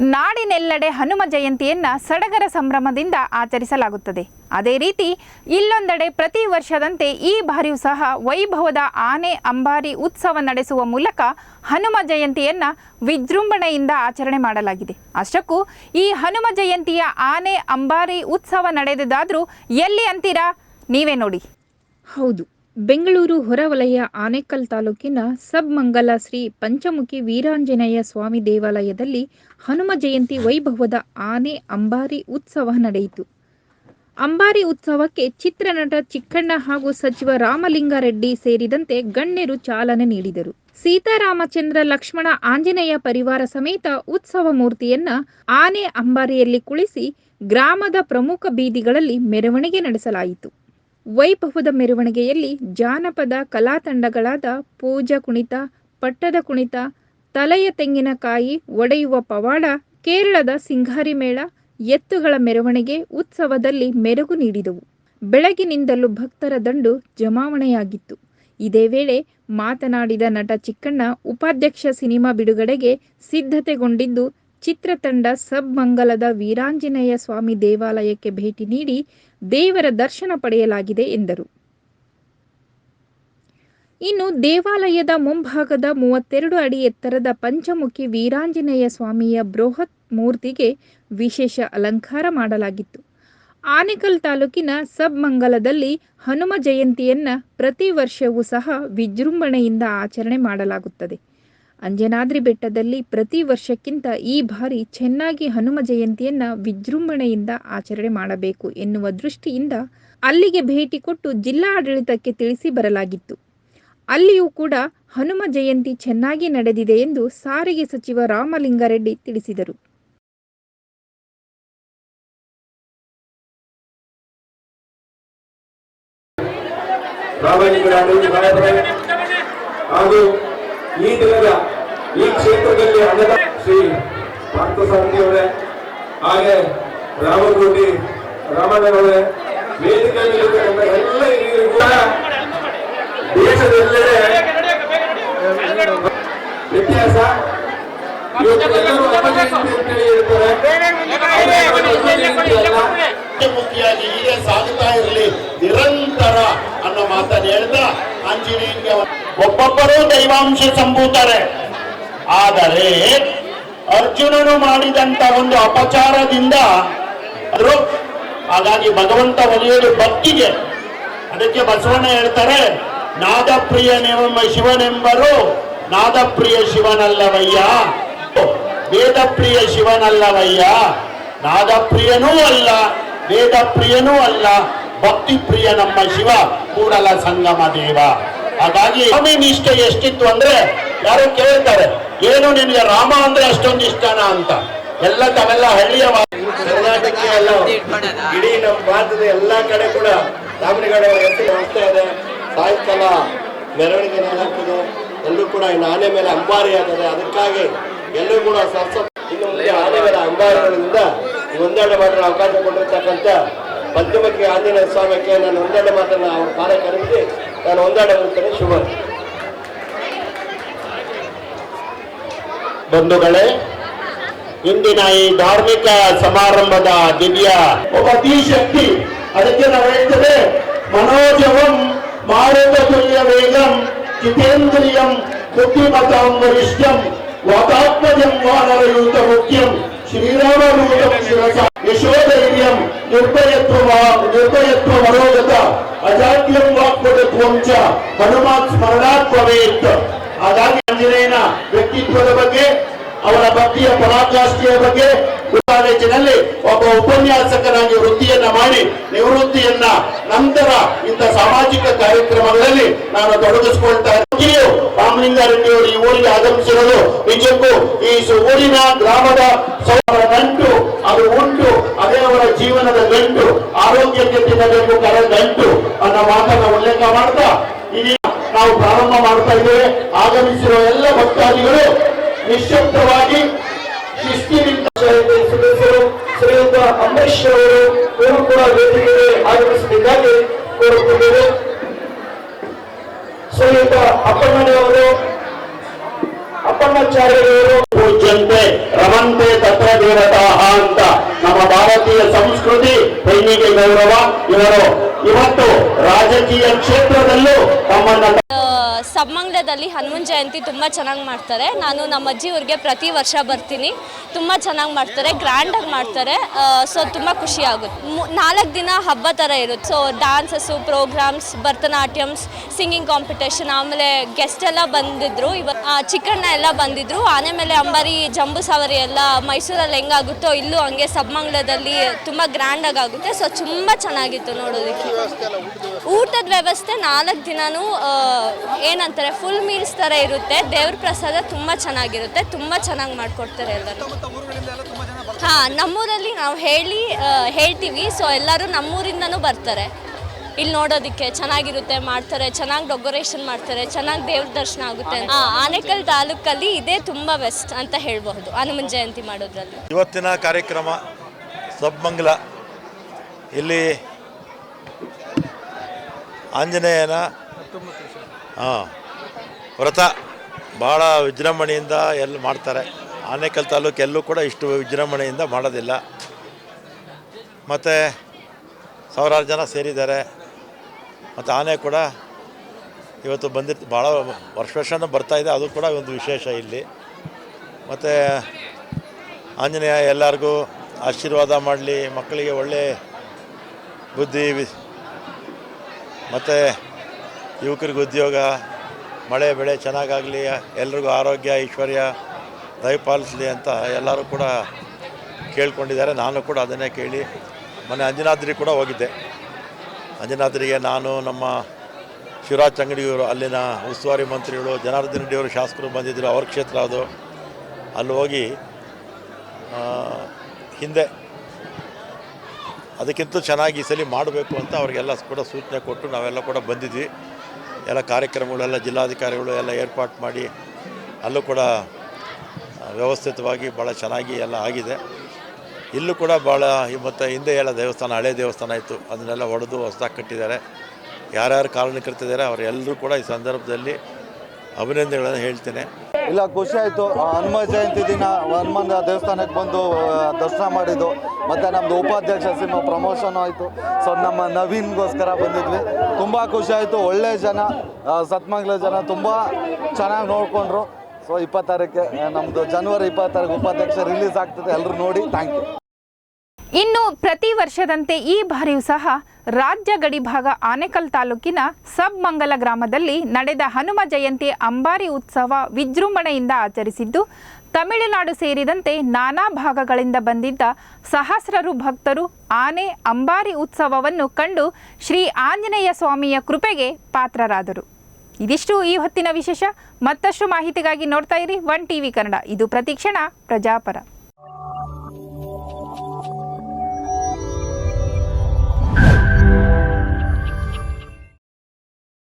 ನಾಡಿನೆಲ್ಲೆಡೆ ಹನುಮ ಜಯಂತಿಯನ್ನ ಸಡಗರ ಸಂಭ್ರಮದಿಂದ ಆಚರಿಸಲಾಗುತ್ತದೆ. ಅದೇ ರೀತಿ, ಇಲ್ಲೊಂದೆಡೆ ಪ್ರತಿ ವರ್ಷದಂತೆ ಈ ಬಾರಿಯೂ ಸಹ ವೈಭವದ ಆನೆ ಅಂಬಾರಿ ಉತ್ಸವ ನಡೆಸುವ ಮೂಲಕ ಹನುಮ ಜಯಂತಿಯನ್ನ ವಿಜೃಂಭಣೆಯಿಂದ ಆಚರಣೆ ಮಾಡಲಾಗಿದೆ. ಅಷ್ಟಕ್ಕೂ, ಈ ಹನುಮ ಜಯಂತಿಯ ಆನೆ ಅಂಬಾರಿ ಉತ್ಸವ ನಡೆದಿದ್ದಾದ್ರೂ ಎಲ್ಲಿ ಅಂತೀರಾ? ನೀವೇ ನೋಡಿ. ಹೌದು. ಬೆಂಗಳೂರು ಹೊರವಲಯ ಆನೇಕಲ್ ತಾಲೂಕಿನ ಸಬ್ಮಂಗಲ ಶ್ರೀ ಪಂಚಮುಖಿ ವೀರಾಂಜನೇಯ ಸ್ವಾಮಿ ದೇವಾಲಯದಲ್ಲಿ ಹನುಮ ಜಯಂತಿ ವೈಭವದ ಆನೆ ಅಂಬಾರಿ ಉತ್ಸವ ನಡೆಯಿತು. ಅಂಬಾರಿ ಉತ್ಸವಕ್ಕೆ ಚಿತ್ರನಟ ಚಿಕ್ಕಣ್ಣ ಹಾಗೂ ಸಚಿವ ರಾಮಲಿಂಗಾರೆಡ್ಡಿ ಸೇರಿದಂತೆ ಗಣ್ಯರು ಚಾಲನೆ ನೀಡಿದರು. ಸೀತಾರಾಮಚಂದ್ರ ಲಕ್ಷ್ಮಣ ಆಂಜನೇಯ ಪರಿವಾರ ಸಮೇತ ಉತ್ಸವ ಮೂರ್ತಿಯನ್ನ ಆನೆ ಅಂಬಾರಿಯಲ್ಲಿ ಕುಳಿಸಿ ಗ್ರಾಮದ ಪ್ರಮುಖ ಬೀದಿಗಳಲ್ಲಿ ಮೆರವಣಿಗೆ ನಡೆಸಲಾಯಿತು. ವೈಭವದ ಮೆರವಣಿಗೆಯಲ್ಲಿ ಜಾನಪದ ಕಲಾ ತಂಡಗಳಾದ ಪೂಜಾ ಕುಣಿತ, ಪಟ್ಟದ ಕುಣಿತ, ತಲೆಯ ತೆಂಗಿನಕಾಯಿ ಒಡೆಯುವ ಪವಾಡ, ಕೇರಳದ ಸಿಂಗಾರಿ ಮೇಳ, ಎತ್ತುಗಳ ಮೆರವಣಿಗೆ ಉತ್ಸವದಲ್ಲಿ ಮೆರುಗು ನೀಡಿದವು. ಬೆಳಗಿನಿಂದಲೂ ಭಕ್ತರ ದಂಡು ಜಮಾವಣೆಯಾಗಿತ್ತು. ಇದೇ ವೇಳೆ ಮಾತನಾಡಿದ ನಟ ಚಿಕ್ಕಣ್ಣ, ಉಪಾಧ್ಯಕ್ಷ ಸಿನಿಮಾ ಬಿಡುಗಡೆಗೆ ಸಿದ್ಧತೆಗೊಂಡಿದ್ದು ಚಿತ್ರತಂಡ ಸಬ್ಮಂಗಲದ ವೀರಾಂಜನೇಯ ಸ್ವಾಮಿ ದೇವಾಲಯಕ್ಕೆ ಭೇಟಿ ನೀಡಿ ದೇವರ ದರ್ಶನ ಪಡೆಯಲಾಗಿದೆ ಎಂದರು. ಇನ್ನು ದೇವಾಲಯದ ಮುಂಭಾಗದ ಮೂವತ್ತೆರಡು ಅಡಿ ಎತ್ತರದ ಪಂಚಮುಖಿ ವೀರಾಂಜನೇಯ ಸ್ವಾಮಿಯ ಬೃಹತ್ ಮೂರ್ತಿಗೆ ವಿಶೇಷ ಅಲಂಕಾರ ಮಾಡಲಾಗಿತ್ತು. ಆನೇಕಲ್ ತಾಲೂಕಿನ ಸಬ್ಮಂಗಲದಲ್ಲಿ ಹನುಮ ಜಯಂತಿಯನ್ನ ಪ್ರತಿ ವರ್ಷವೂ ಸಹ ವಿಜೃಂಭಣೆಯಿಂದ ಆಚರಣೆ ಮಾಡಲಾಗುತ್ತದೆ. ಅಂಜನಾದ್ರಿ ಬೆಟ್ಟದಲ್ಲಿ ಪ್ರತಿ ವರ್ಷಕ್ಕಿಂತ ಈ ಬಾರಿ ಚೆನ್ನಾಗಿ ಹನುಮ ಜಯಂತಿಯನ್ನ ವಿಜೃಂಭಣೆಯಿಂದ ಆಚರಣೆ ಮಾಡಬೇಕು ಎನ್ನುವ ದೃಷ್ಟಿಯಿಂದ ಅಲ್ಲಿಗೆ ಭೇಟಿ ಕೊಟ್ಟು ಜಿಲ್ಲಾಡಳಿತಕ್ಕೆ ತಿಳಿಸಿ ಬರಲಾಗಿತ್ತು. ಅಲ್ಲಿಯೂ ಕೂಡ ಹನುಮ ಜಯಂತಿ ಚೆನ್ನಾಗಿ ನಡೆದಿದೆ ಎಂದು ಸಾರಿಗೆ ಸಚಿವ ರಾಮಲಿಂಗಾರೆಡ್ಡಿ ತಿಳಿಸಿದರು. ಹಾಗೂ ಈ ದಿನದ ಈ ಕ್ಷೇತ್ರದಲ್ಲಿ ಅಣ್ಣದ ಶ್ರೀ ಪಾರ್ಥಸಾರಥಿ ಅವರೇ, ಹಾಗೆ ರಾಮಕೋಟಿ ರಾಮಣ್ಣನವರೇ ವೇದಿಕೆಯಲ್ಲಿ ಇರತಕ್ಕಂಥ ಎಲ್ಲ ಹಿರಿಯರು ಕೂಡ ದೇಶದೆಲ್ಲೆಡೆ ವ್ಯತ್ಯಾಸ. ಇವತ್ತು ಎಲ್ಲರೂ ಹನುಮ ಜಯಂತಿ ಅಂತೇಳಿ ಮುಖ್ಯವಾಗಿ ಹೀಗೆ ಸಾಗುತ್ತಾ ಇರಲಿ, ನಿರಂತರ ಅನ್ನೋ ಮಾತನ್ನು ಹೇಳ್ತಾ ಒಬ್ಬೊಬ್ಬರೂ ದೈವಾಂಶ ಸಂಭೂತಾರೆ. ಆದರೆ ಅರ್ಜುನನು ಮಾಡಿದಂತ ಒಂದು ಅಪಚಾರದಿಂದ ಹಾಗಾಗಿ ಭಗವಂತ ಒಲಿಯೋದು ಭಕ್ತಿಗೆ ಅದಕ್ಕೆ ಬಸವಣ್ಣ ಹೇಳ್ತಾರೆ ನಾದಪ್ರಿಯನೆಂಬ ಶಿವನೆಂಬರು ನಾದಪ್ರಿಯ ಶಿವನಲ್ಲವಯ್ಯ. ವೇದಪ್ರಿಯ ಶಿವನಲ್ಲವಯ್ಯ. ನಾದಪ್ರಿಯನೂ ಅಲ್ಲ, ವೇದಪ್ರಿಯನೂ ಅಲ್ಲ. ಭಕ್ತಿ ಪ್ರಿಯ ನಮ್ಮ ಶಿವ, ಕೂಡಲ ಸಂಗಮ ದೇವ. ಹಾಗಾಗಿ ಸ್ವಾಮಿ, ನಿಷ್ಠೆ ಎಷ್ಟಿತ್ತು ಅಂದ್ರೆ ಯಾರು ಕೇಳ್ತಾರೆ, ಏನು ನಿನ್ಗೆ ರಾಮ ಅಂದ್ರೆ ಅಷ್ಟೊಂದು ಇಷ್ಟನಾ ಅಂತ? ಎಲ್ಲ ತಮ್ಮೆಲ್ಲ ಹಳ್ಳಿಯ ಅಲ್ಲ ಇಡೀ ನಮ್ಮ ಭಾರತದ ಎಲ್ಲಾ ಕಡೆ ಕೂಡ ರಾಮನಗರ ಹೆಸರು ಇದೆ. ಸಾಯಂಕಾಲ ಮೆರವಣಿಗೆ ನೆರವೇರ್ತದೆ ಎಲ್ಲರೂ ಕೂಡ ಇನ್ನು ಆನೆ ಮೇಲೆ ಅಂಬಾರಿ ಆಗ್ತದೆ. ಅದಕ್ಕಾಗಿ ಎಲ್ಲರೂ ಕೂಡ ಸರ್ಸ ಇನ್ನು ಮುಂದೆ ಆನೆ ಮೇಲೆ ಅಂಬಾರಿಗಳಿಂದ ಒಂದೆರಡು ಮಾತ್ರ ಅವಕಾಶ ಕೊಟ್ಟಿರ್ತಕ್ಕಂಥ ಪಂಚಮುಖಿ ಆಂಜನೇಯ ಸ್ವಾಮಿಗೆ ನಾನು ಒಂದೆರಡು ಮಾತನ್ನ ಅವ್ರ ಕಾಲ ಕರೆಸಿ ನಾನು ಒಂದೆರಡು ಬರುತ್ತೇನೆ ಶುಭ. ಬಂಧುಗಳೇ, ಇಂದಿನ ಈ ಧಾರ್ಮಿಕ ಸಮಾರಂಭದ ದಿವ್ಯ ಒಬ್ಬ ಶಕ್ತಿ ಅದಕ್ಕೆ ನಾವು ಹೇಳ್ತೇವೆ, ಮನೋಜವಂ ಮಾರುತ ವೇಗಂ ಜಿತೇಂದ್ರಿಯಂ ಬುದ್ಧಿಮತಾಂ ವರಿಷ್ಠಂ ವಾತಾತ್ಮಜಂ ವಾನರಯೂತ ಮುಖ್ಯಂ ಶ್ರೀರಾಮದೂತಂ ಶಿರಸ ಯಶೋಧೈರ್ಯಂ ನಿರ್ಭಯತ್ವ ನಿರ್ಭಯತ್ವ ಮನೋಗತ ಅಜಾಡ್ಯಂ ವಾಕ್ಪಟತ್ವಂ ಚ ಹನುಮಾತ್ ಸ್ಮರಣಾತ್ ಭವೇತ್ ಹಾಗಾಗಿ ಆಂಜನೇಯನ ವ್ಯಕ್ತಿತ್ವದ ಬಗ್ಗೆ ಅವರ ಭಕ್ತಿಯ ಪರಾಕಾಷ್ಠೆಯ ಬಗ್ಗೆ ಕಾಲೇಜಿನಲ್ಲಿ ಒಬ್ಬ ಉಪನ್ಯಾಸಕನಾಗಿ ವೃತ್ತಿಯನ್ನ ಮಾಡಿ, ನಿವೃತ್ತಿಯನ್ನ ನಂತರ ಇಂಥ ಸಾಮಾಜಿಕ ಕಾರ್ಯಕ್ರಮಗಳಲ್ಲಿ ನಾನು ತೊಡಗಿಸಿಕೊಳ್ತಾ ಇದ್ದೀಯೋ ರಾಮಲಿಂಗಾರೆಡ್ಡಿಯವರು ಈ ಊರಿಗೆ ಆಗಮಿಸಿರೋದು ನಿಜಕ್ಕೂ ಈ ಊರಿನ ಗ್ರಾಮದ ಸೌರ ನಂಟು, ಅದು ಜೀವನದ ಗಂಟು, ಆರೋಗ್ಯಕ್ಕೆ ತಿನ್ನಬೇಕು ಕರ ಗಂಟು ಅನ್ನೋ ಮಾತನ್ನ ಉಲ್ಲೇಖ ಮಾಡ್ತಾ ಇಲ್ಲಿ ನಾವು ಪ್ರಾರಂಭ ಮಾಡ್ತಾ ಇದ್ದೇವೆ. ಆಗಮಿಸಿರುವ ಎಲ್ಲ ಭಕ್ತಾದಿಗಳು ನಿಶ್ಶಬ್ದವಾಗಿ ಶಿಸ್ತಿನಿಂದ ಶ್ರೀಯುತ ಅಂಬರೀಶ್ ಇವತ್ತು ರಾಜಕೀಯ ಕ್ಷೇತ್ರದಲ್ಲೂ ಸಬ್ಮಂಗ್ಲದಲ್ಲಿ ಹನುಮನ್ ಜಯಂತಿ ತುಂಬ ಚೆನ್ನಾಗಿ ಮಾಡ್ತಾರೆ. ನಾನು ನಮ್ಮ ಅಜ್ಜಿ ಊರಿಗೆ ಪ್ರತಿ ವರ್ಷ ಬರ್ತೀನಿ. ತುಂಬ ಚೆನ್ನಾಗಿ ಮಾಡ್ತಾರೆ ಗ್ರ್ಯಾಂಡಾಗಿ ಮಾಡ್ತಾರೆ. ಸೊ ತುಂಬ ಖುಷಿ ಆಗುತ್ತೆ. ನಾಲ್ಕು ದಿನ ಹಬ್ಬ ಥರ ಇರುತ್ತೆ. So dances programs ಭರತನಾಟ್ಯಮ್ಸ್ singing competition ಆಮೇಲೆ ಗೆಸ್ಟ್ ಎಲ್ಲ ಬಂದಿದ್ರು. ಇವ ಆ, ಚಿಕ್ಕಣ್ಣ ಎಲ್ಲ ಬಂದಿದ್ರು. ಆನೆ ಮೇಲೆ ಅಂಬಾರಿ ಜಂಬೂ ಸವಾರಿ ಎಲ್ಲ ಮೈಸೂರಲ್ಲಿ ಹೆಂಗಾಗುತ್ತೋ ಇಲ್ಲೂ ಹಂಗೆ ಸಬ್ಮಂಗ್ಲದಲ್ಲಿ ತುಂಬ ಗ್ರ್ಯಾಂಡಾಗಿ ಆಗುತ್ತೆ. ಸೊ ತುಂಬ ಚೆನ್ನಾಗಿತ್ತು ನೋಡೋದಕ್ಕೆ. ಊಟದ ವ್ಯವಸ್ಥೆ ನಾಲ್ಕು ದಿನವೂ ಆ, ಏನಂತಾರೆ ಫುಲ್ ಮೀಲ್ಸ್ ಥರ ಇರುತ್ತೆ. ದೇವ್ರ ಪ್ರಸಾದ ತುಂಬ ಚೆನ್ನಾಗಿರುತ್ತೆ, ತುಂಬ ಚೆನ್ನಾಗಿ ಮಾಡಿಕೊಡ್ತಾರೆ ಎಲ್ಲರೂ. ಹಾಂ, ನಮ್ಮೂರಲ್ಲಿ ನಾವು ಹೇಳಿ ಹೇಳ್ತೀವಿ ಸೊ ಎಲ್ಲರೂ ನಮ್ಮೂರಿಂದನೂ ಬರ್ತಾರೆ. ಇಲ್ಲಿ ನೋಡೋದಕ್ಕೆ ಚೆನ್ನಾಗಿರುತ್ತೆ, ಮಾಡ್ತಾರೆ, ಚೆನ್ನಾಗಿ ಡೆಕೋರೇಷನ್ ಮಾಡ್ತಾರೆ, ಚೆನ್ನಾಗಿ ದೇವ್ರ ದರ್ಶನ ಆಗುತ್ತೆ ಆನೇಕಲ್ ತಾಲೂಕಲ್ಲಿ ಇದೇ ತುಂಬ ಬೆಸ್ಟ್ ಅಂತ ಹೇಳಬಹುದು, ಹನುಮನ್ ಜಯಂತಿ ಮಾಡೋದ್ರಲ್ಲಿ. ಇವತ್ತಿನ ಕಾರ್ಯಕ್ರಮ ಸಬ್ಮಂಗ್ಲ. ಇಲ್ಲಿ ಆಂಜನೇಯನ, ಹಾಂ. ವ್ರತ ಭಾಳ ವಿಜೃಂಭಣೆಯಿಂದ ಎಲ್ಲ ಮಾಡ್ತಾರೆ. ಆನೇಕಲ್ ತಾಲೂಕು ಎಲ್ಲೂ ಕೂಡ ಇಷ್ಟು ವಿಜೃಂಭಣೆಯಿಂದ ಮಾಡೋದಿಲ್ಲ. ಮತ್ತು ಸಾವಿರಾರು ಜನ ಸೇರಿದ್ದಾರೆ. ಮತ್ತು ಆನೆ ಕೂಡ ಇವತ್ತು ಬಂದಿರ್ತ ಭಾಳ ವರ್ಷ ವರ್ಷನೂ ಬರ್ತಾಯಿದೆ ಅದು ಕೂಡ ಒಂದು ವಿಶೇಷ ಇಲ್ಲಿ. ಮತ್ತು ಆಂಜನೇಯ ಎಲ್ಲರಿಗೂ ಆಶೀರ್ವಾದ ಮಾಡಲಿ. ಮಕ್ಕಳಿಗೆ ಒಳ್ಳೆ ಬುದ್ಧಿ ಮತ್ತು ಯುವಕರಿಗೆ ಉದ್ಯೋಗ. ಮಳೆ, ಬೆಳೆ ಚೆನ್ನಾಗಾಗಲಿ, ಎಲ್ರಿಗೂ ಆರೋಗ್ಯ, ಐಶ್ವರ್ಯ ದಯಪಾಲಿಸಲಿ ಅಂತ ಎಲ್ಲರೂ ಕೂಡ ಕೇಳ್ಕೊಂಡಿದ್ದಾರೆ. ನಾನು ಕೂಡ ಅದನ್ನೇ ಕೇಳಿ ಮೊನ್ನೆ ಅಂಜನಾದ್ರಿ ಕೂಡ ಹೋಗಿದ್ದೆ. ಅಂಜನಾದ್ರಿಗೆ ನಾನು, ನಮ್ಮ ಶಿವರಾಜ್ ಅಂಗಡಿಯವರು ಅಲ್ಲಿನ ಉಸ್ತುವಾರಿ ಮಂತ್ರಿಗಳು, ಜನಾರ್ದನ್ ರೆಡ್ಡಿಯವರು ಶಾಸಕರು ಬಂದಿದ್ದರು ಅವ್ರ ಕ್ಷೇತ್ರ ಅದು. ಅಲ್ಲಿ ಹೋಗಿ ಹಿಂದೆ ಅದಕ್ಕಿಂತ ಚೆನ್ನಾಗಿ ಈ ಸಲ ಮಾಡಬೇಕು ಅಂತ ಅವರಿಗೆಲ್ಲ ಕೂಡ ಸೂಚನೆ ಕೊಟ್ಟು ನಾವೆಲ್ಲ ಕೂಡ ಬಂದಿದ್ವಿ. ಎಲ್ಲ ಕಾರ್ಯಕ್ರಮಗಳೆಲ್ಲ ಜಿಲ್ಲಾಧಿಕಾರಿಗಳು ಎಲ್ಲ ಏರ್ಪಾಟ್ ಮಾಡಿ ಅಲ್ಲೂ ಕೂಡ ವ್ಯವಸ್ಥಿತವಾಗಿ ಭಾಳ ಚೆನ್ನಾಗಿ ಎಲ್ಲ ಆಗಿದೆ. ಇಲ್ಲೂ ಕೂಡ ಭಾಳ ಮತ್ತು ಹಿಂದೆ ಎಲ್ಲ ದೇವಸ್ಥಾನ, ಹಳೆ ದೇವಸ್ಥಾನ ಇತ್ತು. ಅದನ್ನೆಲ್ಲ ಒಡೆದು ಹೊಸದಾಗಿ ಕಟ್ಟಿದ್ದಾರೆ. ಯಾರ್ಯಾರು ಕಾರಣಕರ್ತಿದ್ದಾರೆ ಅವರೆಲ್ಲರೂ ಕೂಡ ಈ ಸಂದರ್ಭದಲ್ಲಿ ಅಭಿನಂದನೆಗಳನ್ನು ಹೇಳ್ತೇನೆ. ಇಲ್ಲ, ಖುಷಿ ಆಯಿತು. ಹನುಮ ಜಯಂತಿ ದಿನ ಹನುಮನ ದೇವಸ್ಥಾನಕ್ಕೆ ಬಂದು ದರ್ಶನ ಮಾಡಿದ್ದು. ಮತ್ತು ನಮ್ಮದು ಉಪಾಧ್ಯಕ್ಷ ಸಿಂಹ ಪ್ರಮೋಷನ್ ಆಯಿತು. ಸೊ ನಮ್ಮ ನವೀನ್ಗೋಸ್ಕರ ಬಂದಿದ್ವಿ. ತುಂಬ ಖುಷಿ ಆಯಿತು. ಒಳ್ಳೆ ಜನ ಸತ್ಮಂಗ್ಲ ಜನ ತುಂಬ ಚೆನ್ನಾಗಿ ನೋಡಿಕೊಂಡ್ರು. ಸೊ ಇಪ್ಪತ್ತಾರಕ್ಕೆ ನಮ್ಮದು ಜನವರಿ ಇಪ್ಪತ್ತಾರಕ್ಕೆ ಉಪಾಧ್ಯಕ್ಷ ರಿಲೀಸ್ ಆಗ್ತದೆ. ಎಲ್ಲರೂ ನೋಡಿ. ಥ್ಯಾಂಕ್ ಯು ಇನ್ನು ಪ್ರತಿ ವರ್ಷದಂತೆ ಈ ಬಾರಿಯೂ ಸಹ ರಾಜ್ಯ ಗಡಿಭಾಗ ಆನೇಕಲ್ ತಾಲೂಕಿನ ಸಬ್ಮಂಗಲ ಗ್ರಾಮದಲ್ಲಿ ನಡೆದ ಹನುಮ ಜಯಂತಿ ಅಂಬಾರಿ ಉತ್ಸವ ವಿಜೃಂಭಣೆಯಿಂದ ಆಚರಿಸಿದ್ದು, ತಮಿಳುನಾಡು ಸೇರಿದಂತೆ ನಾನಾ ಭಾಗಗಳಿಂದ ಬಂದಿದ್ದ ಸಹಸ್ರರು ಭಕ್ತರು ಆನೆ ಅಂಬಾರಿ ಉತ್ಸವವನ್ನು ಕಂಡು ಶ್ರೀ ಆಂಜನೇಯ ಸ್ವಾಮಿಯ ಕೃಪೆಗೆ ಪಾತ್ರರಾದರು. ಇದಿಷ್ಟು ಈ ಹೊತ್ತಿನ ವಿಶೇಷ. ಮತ್ತಷ್ಟು ಮಾಹಿತಿಗಾಗಿ ನೋಡ್ತಾ ಇರಿ ಒನ್ ಟಿವಿ ಕನ್ನಡ. ಇದು ಪ್ರತಿಕ್ಷಣ ಪ್ರಜಾಪರ.